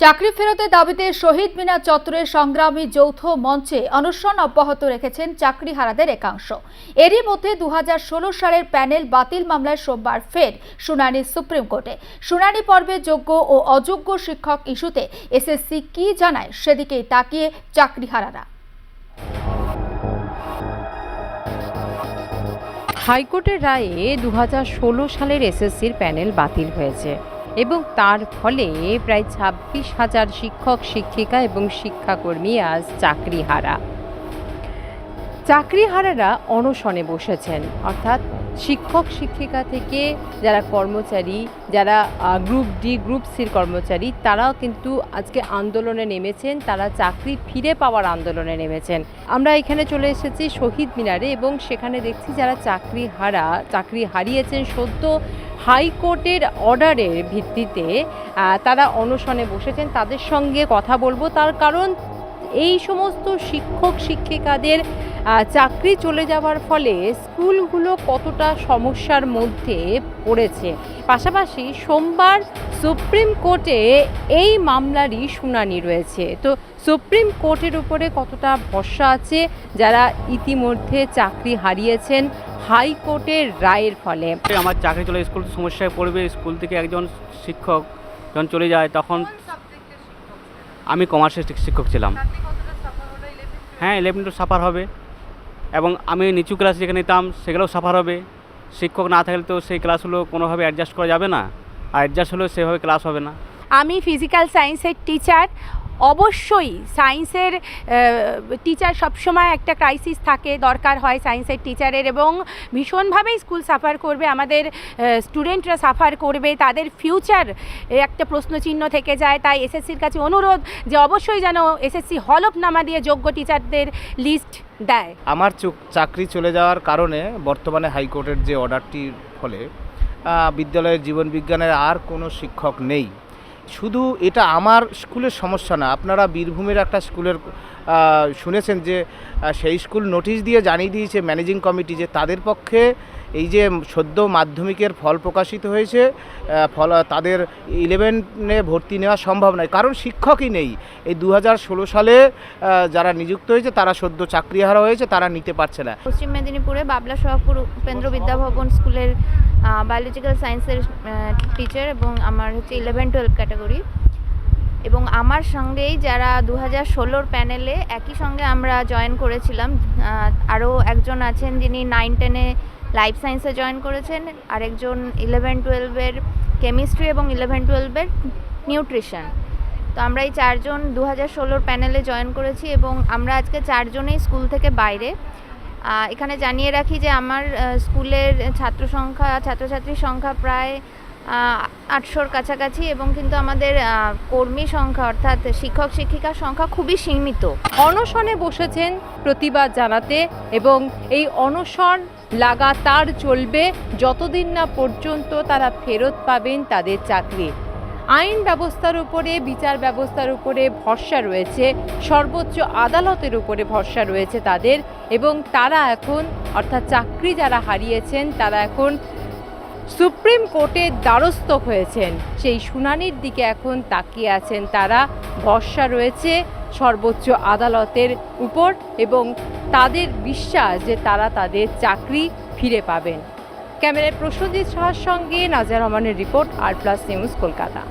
চাকরি ফেরতের দাবিতে শহীদ মিনার চত্বরের সংগ্রামী যৌথ মঞ্চে অনশন অব্যাহত রেখেছেন চাকরিহারাদের একাংশ। এরই মধ্যে দু হাজার ষোলো সালের প্যানেল বাতিল মামলায় সোমবার ফের শুনানি সুপ্রিম কোর্টে। শুনানি পর্বে যোগ্য ও অযোগ্য শিক্ষক ইস্যুতে এসএসসি কি জানায় সেদিকেই তাকিয়ে চাকরিহারারা। হাইকোর্টের রায়ে দু হাজার ষোলো সালের এসএসসির প্যানেল বাতিল হয়েছে। এবং তার ফলে প্রায় ছাব্বিশ হাজার শিক্ষক, শিক্ষিকা এবং শিক্ষাকর্মী আজ চাকরি চাকরিহারা। চাকরিহারারা অনশনে বসেছেন। অর্থাৎ শিক্ষক, শিক্ষিকা থেকে যারা কর্মচারী, যারা গ্রুপ ডি গ্রুপ সির কর্মচারী, তারাও কিন্তু আজকে আন্দোলনে নেমেছেন। তারা চাকরি ফিরে পাওয়ার আন্দোলনে নেমেছেন। আমরা এখানে চলে এসেছি শহীদ মিনারে এবং সেখানে দেখছি যারা চাকরি হারা চাকরি হারিয়েছেন সদ্য হাইকোর্টের অর্ডারের ভিত্তিতে তারা অনশনে বসেছেন। তাদের সঙ্গে কথা বলব। তার কারণ, এই সমস্ত শিক্ষক, শিক্ষিকাদের চাকরি চলে যাওয়ার ফলে স্কুলগুলো কতটা সমস্যার মধ্যে পড়েছে। পাশাপাশি সোমবার সুপ্রিম কোর্টে এই মামলারই শুনানি রয়েছে। তো সুপ্রিম কোর্টের উপরে কতটা ভরসা আছে? যারা ইতিমধ্যে চাকরি হারিয়েছেন হাইকোর্টের রায়ের ফলে। আমার চাকরি চলে স্কুল সমস্যায় পড়বে স্কুল থেকে একজন শিক্ষক যখন চলে যায় তখন আমি কমার্সের শিক্ষক ছিলাম। হ্যাঁ ইলেভেন টু সাফার হবে। এবং আমি নিচু ক্লাস যেখানে নিতাম সেগুলোও সাফার হবে। শিক্ষক না থাকলে তো সেই ক্লাসগুলো কোনোভাবে অ্যাডজাস্ট করা যাবে না। আর অ্যাডজাস্ট হলেও সেভাবে ক্লাস হবে না। আমি ফিজিক্যাল সায়েন্সের টিচার অবশ্যই সায়েন্সের টিচার সবসময় একটা ক্রাইসিস থাকে, দরকার হয় সায়েন্সের টিচারের এবং ভীষণভাবেই স্কুল সাফার করবে, আমাদের স্টুডেন্টরা সাফার করবে, তাদের ফিউচার একটা প্রশ্নচিহ্ন থেকে যায়। তাই এসএসসির কাছে অনুরোধ যে অবশ্যই যেন এসএসসি হলফনামা দিয়ে যোগ্য টিচারদের লিস্ট দেয়। আমার চুক- চাকরি চলে যাওয়ার কারণে বর্তমানে হাইকোর্টের যে অর্ডারটির ফলে বিদ্যালয়ের জীবন বিজ্ঞানের আর কোনো শিক্ষক নেই। শুধু এটা আমার স্কুলের সমস্যা না, আপনারা বীরভূমের একটা স্কুলের শুনেছেন যে সেই স্কুল নোটিশ দিয়ে জানিয়ে দিয়েছে ম্যানেজিং কমিটি যে তাদের পক্ষে এই যে সদ্য মাধ্যমিকের ফল প্রকাশিত হয়েছে ফল, তাদের ইলেভেনে ভর্তি নেওয়া সম্ভব নয়। কারণ শিক্ষকই নেই। এই দু ষোলো সালে যারা নিযুক্ত হয়েছে তারা সদ্য চাকরিহারা হয়েছে, তারা নিতে পারছে না। পশ্চিম মেদিনীপুরে বাবলা সোহাগপুর উপেন্দ্র বিদ্যাভবন স্কুলের বায়োলজিক্যাল সায়েন্সের টিচার এবং আমার হচ্ছে ইলেভেন টুয়েলভ ক্যাটাগরি এবং আমার সঙ্গেই যারা দু হাজার ষোলোর প্যানেলে একই সঙ্গে আমরা জয়েন করেছিলাম। আরও একজন আছেন যিনি নাইন টেনে লাইফ সায়েন্সে জয়েন করেছেন। আরেকজন ইলেভেন টুয়েলভের কেমিস্ট্রি এবং ইলেভেন টুয়েলভের নিউট্রিশন তো আমরা এই চারজন দু হাজার ষোলোর প্যানেলে জয়েন করেছি এবং আমরা আজকে চারজনেই স্কুল থেকে বাইরে। এখানে জানিয়ে রাখি যে আমার স্কুলের ছাত্র সংখ্যা ছাত্রছাত্রীর সংখ্যা প্রায় আটশোর কাছাকাছি এবং কিন্তু আমাদের কর্মী সংখ্যা অর্থাৎ শিক্ষক, শিক্ষিকার সংখ্যা খুবই সীমিত। অনশনে বসেছেন প্রতিবাদ জানাতে এবং এই অনশন লাগাতার চলবে। যতদিন না পর্যন্ত তারা ফেরত পাবেন তাদের চাকরি। আইন ব্যবস্থার উপরে, বিচার ব্যবস্থার উপরে ভরসা রয়েছে, সর্বোচ্চ আদালতের উপরে ভরসা রয়েছে তাদের এবং তারা এখন, অর্থাৎ চাকরি যারা হারিয়েছেন, তারা এখন সুপ্রিম কোর্টের দ্বারস্থ হয়েছেন। সেই শুনানির দিকে এখন তাকিয়ে আছেন তারা। ভরসা রয়েছে সর্বোচ্চ আদালতের উপর এবং তাদের বিশ্বাস যে তারা তাদের চাকরি ফিরে পাবেন। ক্যামেরায় প্রসঞ্জিৎ সাহার সঙ্গে নাজার রহমানের রিপোর্ট আর প্লাস নিউজ কলকাতা।